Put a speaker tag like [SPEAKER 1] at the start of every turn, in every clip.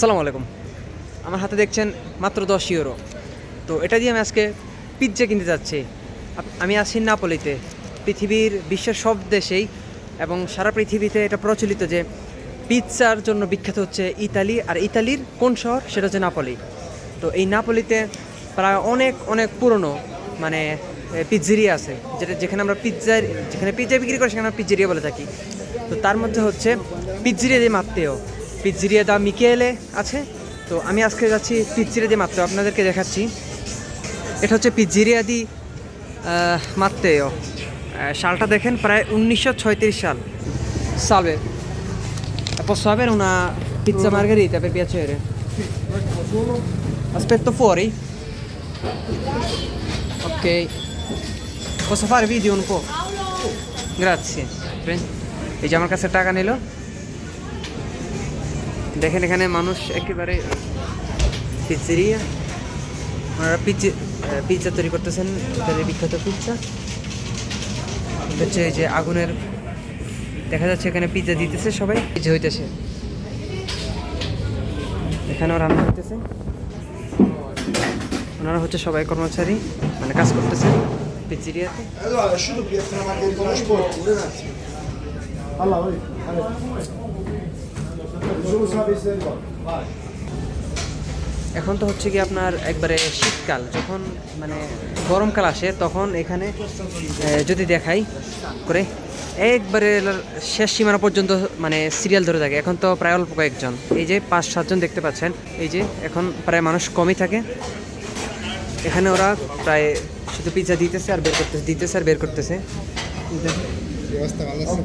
[SPEAKER 1] সালাম আলাইকুম। আমার হাতে দেখছেন মাত্র দশ ইউরো তো এটা দিয়ে আমি আজকে পিৎজা কিনতে যাচ্ছি। আমি আছি নাপলিতে, পৃথিবীর বিশ্বের সব দেশেই এবং সারা পৃথিবীতে এটা প্রচলিত যে পিৎজার জন্য বিখ্যাত হচ্ছে ইতালি। আর ইতালির কোন শহর? সেটা হচ্ছে নাপলি। তো এই নাপলিতে প্রায় অনেক অনেক পুরনো মানে পিৎজেরিয়া আছে। যেটা, যেখানে আমরা পিৎজা যেখানে পিৎজা বিক্রি করি, সেখানে আমরা পিৎজেরিয়া বলে থাকি। তো তার মধ্যে হচ্ছে পিৎজেরিয়া দিয়ে মাত্তেও পিৎজেরিয়া দা মিকেলে আছে তো আমি আজকে যাচ্ছি পিৎজেরিয়া দিয়ে মাত্র আপনাদেরকে দেখাচ্ছি এটা হচ্ছে পিৎজেরিয়া দি মাত্তেও সালটা দেখেন প্রায় উনিশশো সাল সালবে Posso avere una pizza margherita per piacere? Aspetto fuori? Ok. Posso fare video un po'? Grazie. এই যে আমার কাছে টাকা নিল দেখেন এখানে মানুষ একেবারে পিৎজেরিয়া। ওনারা পিৎজা পিৎজা তৈরি করতেছেন তাদের বিখ্যাত পিৎজা। হচ্ছে এই যে আগুনের দেখা যাচ্ছে এখানে পিৎজা দিতেছে সবাই। পিৎজা হইতেছে। এখানেও রান্না হইতেছে। ওনারা হচ্ছে সবাই কর্মচারী মানে কাজ করতেছে পিৎজেরিয়াতে।
[SPEAKER 2] Allora,
[SPEAKER 1] এখন তো হচ্ছে কি আপনার একবারে শীতকাল যখন মানে গরমকাল আসে তখন এখানে যদি দেখাই করে একবারে শেষ সীমানা পর্যন্ত মানে সিরিয়াল ধরে থাকে। এখন তো প্রায় অল্প কয়েকজন। এই যে পাঁচ সাতজন দেখতে পাচ্ছেন। এই যে এখন প্রায় মানুষ কমই থাকে। এখানে ওরা প্রায় শুধু পিৎজা দিতেছে আর বের করতেছে দিতেছে আর বের করতেছে।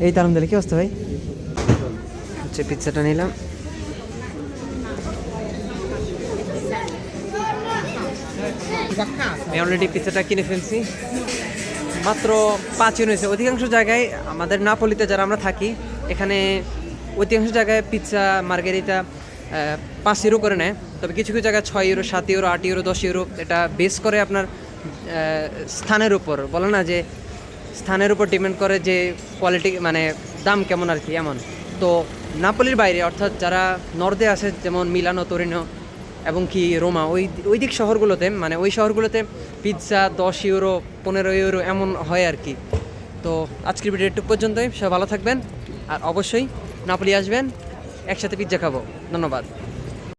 [SPEAKER 1] এই তারম দিলে কি অবস্থা ভাই? হচ্ছে পিৎজাটা নিলাম। আমি অলরেডি পিৎজাটা কিনে ফেলছি। মাত্র পাঁচ ইউরো হয়েছে অধিকাংশ জায়গায় আমাদের নাপলিতে যারা আমরা থাকি এখানে অধিকাংশ জায়গায় পিৎজা মার্গেরিটা পাঁচ ইউরো করে নেয়। তবে কিছু কিছু জায়গায় ছয় ইউরো সাত ইউরো আট ইউরো দশ ইউরো এটা বেস করে আপনার স্থানের উপর। বলে না যে স্থানের উপর ডিপেন্ড করে যে কোয়ালিটি মানে দাম কেমন আর কি এমন। তো নাপলির বাইরে অর্থাৎ যারা নর্দে আছে যেমন মিলানো তোরিনো এবং কি রোমা, ওই ওই দিক শহরগুলোতে মানে ওই শহরগুলোতে পিৎজা দশ ইউরো পনেরো ইউরো এমন হয় আর কি। তো আজকের ভিডিও একটু পর্যন্তই, সবাই ভালো থাকবেন, আর অবশ্যই নাপলি আসবেন, একসাথে পিৎজা খাব। ধন্যবাদ।